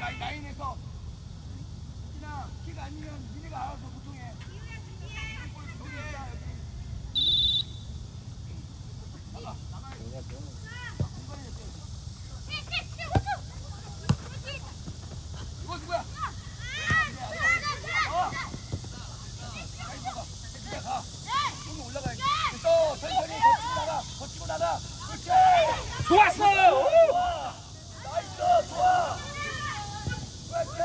라인, 라인에서 그냥 키가 아니면 니네가 알아서 보통해. 여기. 나가, 나가야 돼. 공간이 됐어. 이거 누구야? 어. 아이, 누가? 그냥 가. 좀 올라가야지. 또 천천히 거치고 나가. 거치고 나가. 그렇지. 좋았어. 오! 좋아. 나이스. 좋아. 그렇지. 야,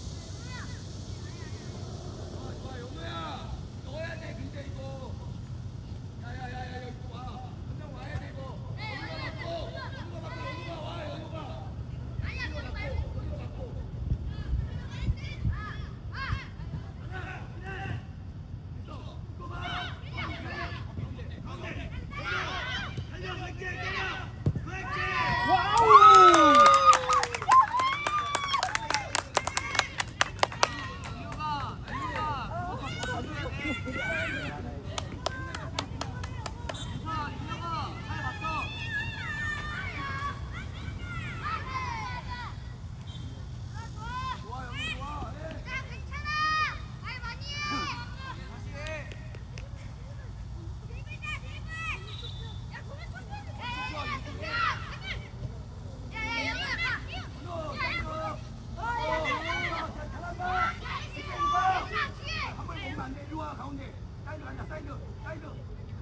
좋아, 영우야. 넣어야 돼, 근데 이거. 야, 야, 야, 야, 여기 와. 한명 와야 돼, 이거. 영우가 맞고. 영우가 맞고, 영우가 와, 영우가. 와우! 좋아, 영우 좋아. 예. 너, 너, 너. 자, 잘한다. 한 번에 보면 안 돼. 이리 와, 가운데. 사이드 간다, 사이드. 사이드.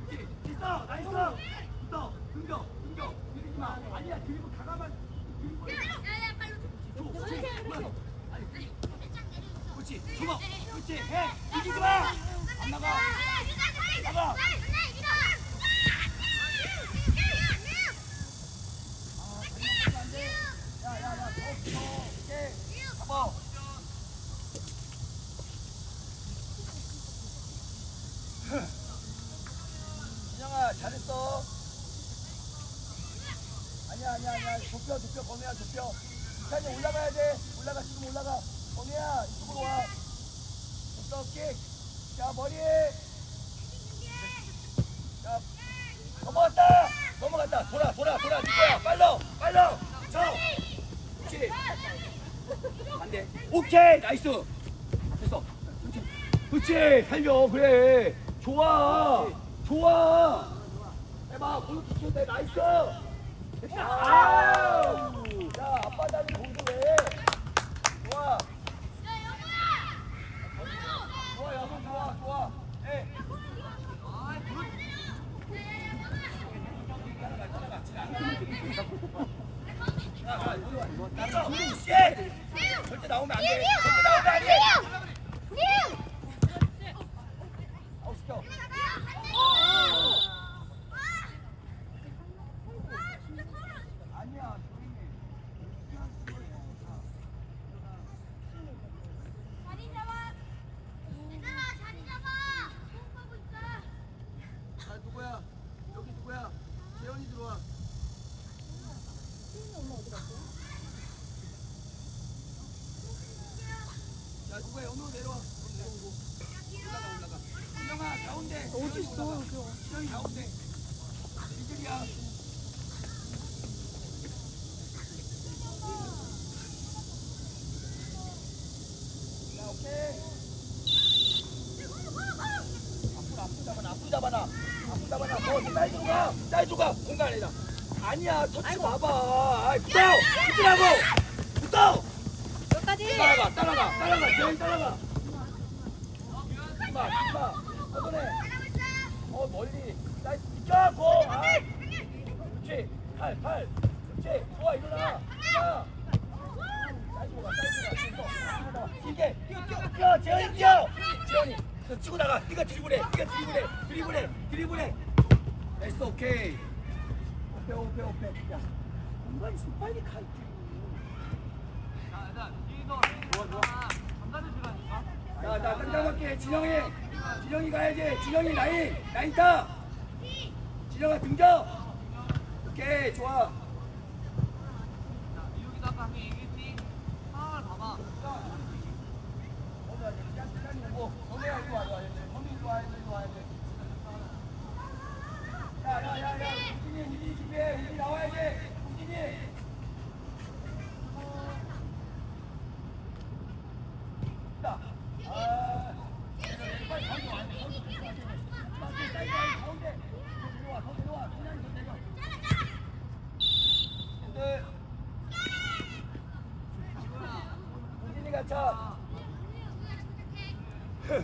그렇지. 있어, 나이스. 있어. 등겨, 등겨. 들이지 마. 아니야, 드리블 가가만. 드리블. 줘, 그렇지. 뭐야, 너. 아니, 그렇지. 줘봐. 그렇지. 해. 이기지 마. 안 나가. 나가. 진영아 잘했어. 아니야 아니야 아니야 좁혀 좁혀 범이야 좁혀. 자 이제 올라가야 돼. 올라가 지금 올라가. 범이야 이쪽으로 와. 됐어 킥. 자 머리. 자 넘어갔다. 넘어갔다. 돌아 돌아 돌아 니거야. 빨러 빨러. 쳐. 그렇지. 안돼. 오케이 나이스. 됐어. 그렇지. 살려 그래. 좋아. 좋아. 해봐. 골 붙였대. 나이스. 됐다. 아우. 야 앞바닥에 공도 왜? 좋아. 좋아 여성 좋아 좋아. 예. 따라가. 따라가. 씨. 절대 나오면 안 돼. 절대 나오면 안 돼. 아우 시켜. 아니야. 조용히 해. 자 누구야? 여기 누구야? 재현이 들어와. 자 누구야? 연우 내려와. 연우 내려오고. 올라가 올라가. 진영아 가운데. 어디 있어? 진영이 가운데. 이들이야. 자 오케이. 앞으로 앞으로 잡아놔. 앞으로 잡아놔. 앞으로 잡아놔. 너 사이드로 가. 사이드로 가. 공간이다. 아니야. 터치 봐봐. 붙어. 붙으라고. 붙어. 따라가. 따라가. 따라가. 재현이 따라가. 이마. 이마. 어떠네. 어 멀리. 나이스. 비켜. 공. 아. 그렇지. 팔. 팔. 그렇지. 좋아. 일어나. 가. 가. 길게. 뛰어. 뛰어. 뛰어. 재현이 뛰어. 재현이. 너 치고 나가. 네가 드리블해. 네가 드리블해. 드리블해. 드리블해. 됐어. 오케이. 오페 오페 오페. 야. 공간 있으면 빨리 가. 자, 자, 땡땡할게. 진영이. 진영이 가야지. 진영이 라인. 라인 타. 진영아 등져. 오케이 좋아. 야야야야 준비해 준비해 준비 나와야지 Watch out!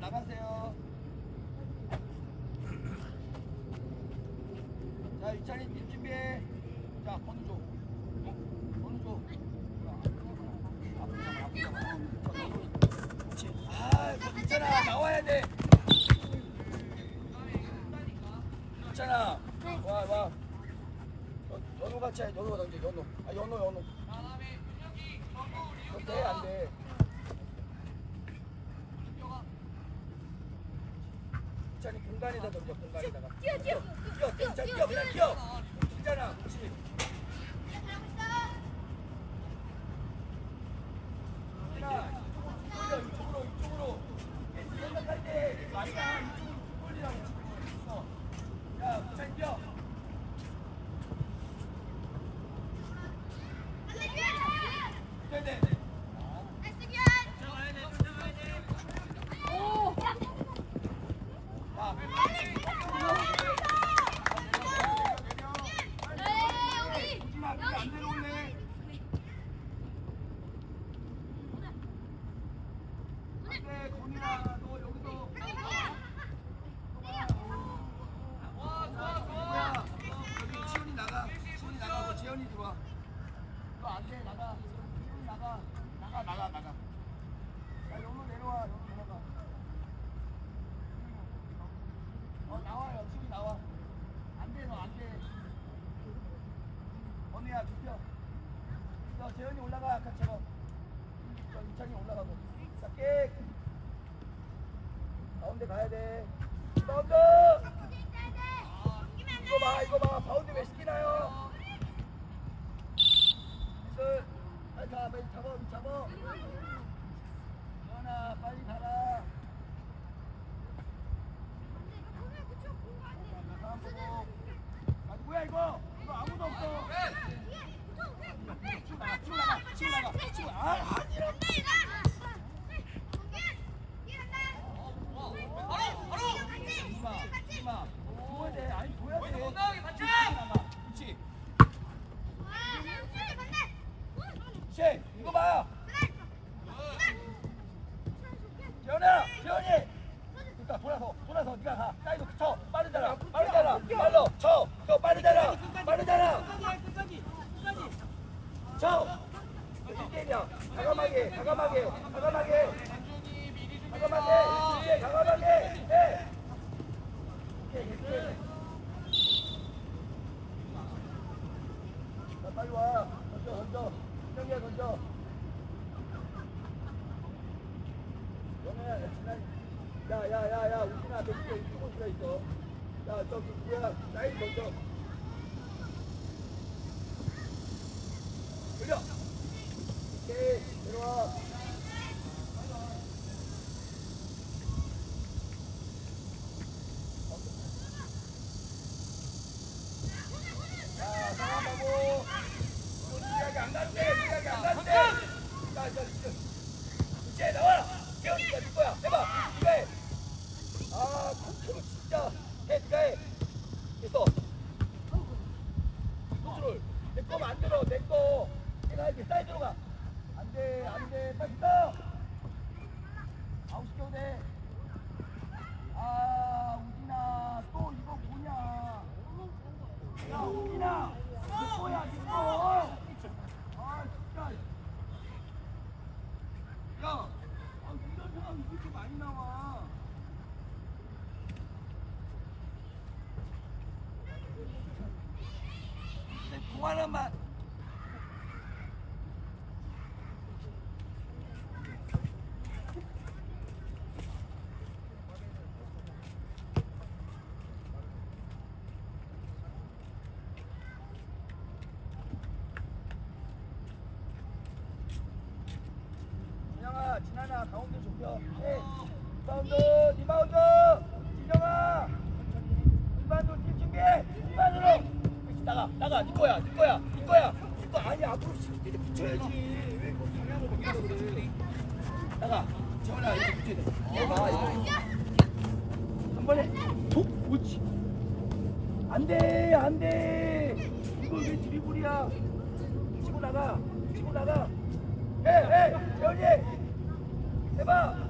나가세요. 자, 이찬이 팀 준비. 자, 번호 줘. 어? 번호 줘. 아, 있잖아. 나와야 돼. 있잖아. 와, 와. 연호 같이 해. 연호 던져. 연호. 아, 연호, 연호. Let's go. 走走走，来一桶酒。 안돼. 이걸 왜 드리블이야. 치고 나가. 치고 나가. 에에 재현이. 해봐.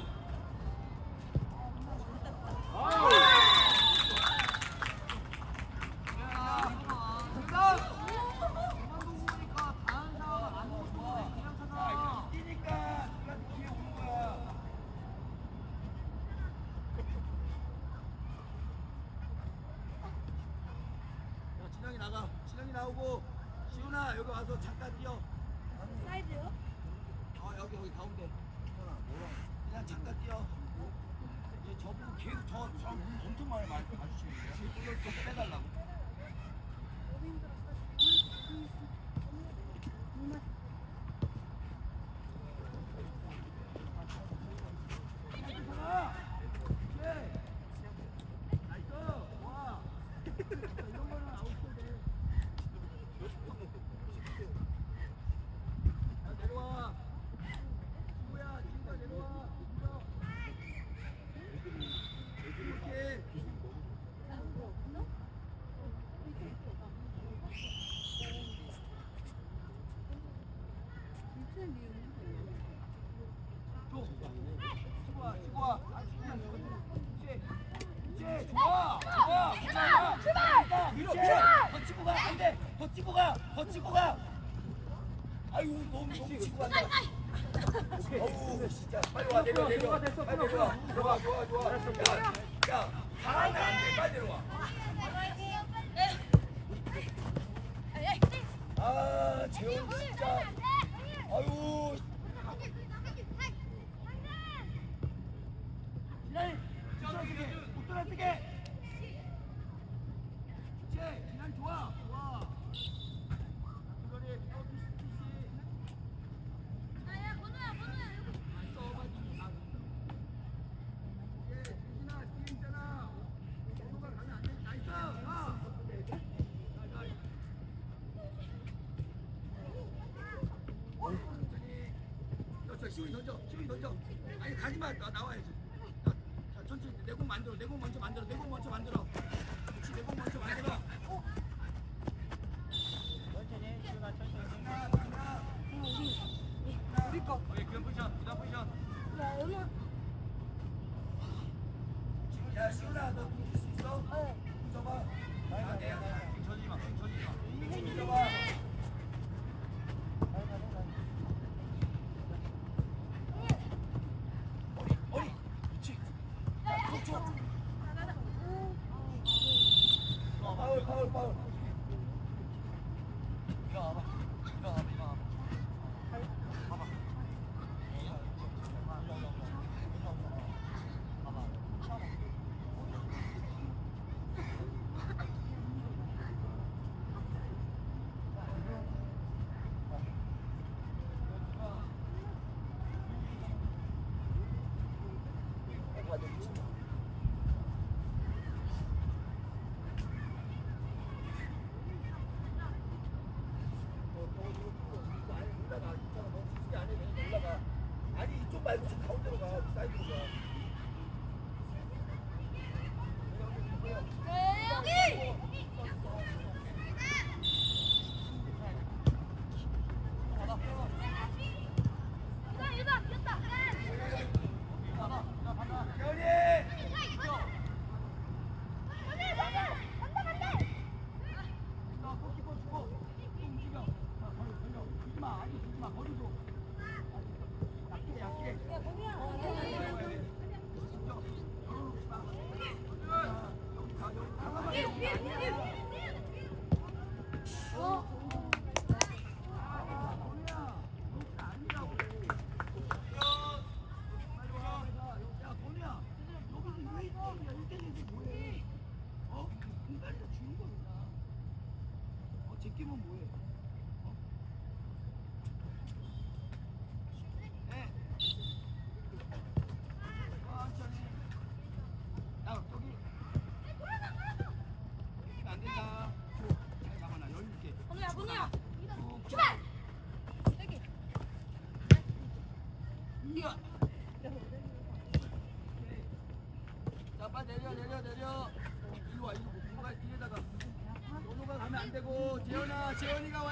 나가. 신영이 나오고. 시훈아 여기 와서 잠깐 뛰어. 사이드요? 어 여기 여기 가운데. 그냥 잠깐 뛰어. 얘 저분 계속 저저 엄청 많이 많이 봐주시는데요? 물론 좀 빼달라고. 们得的。 와야 돼.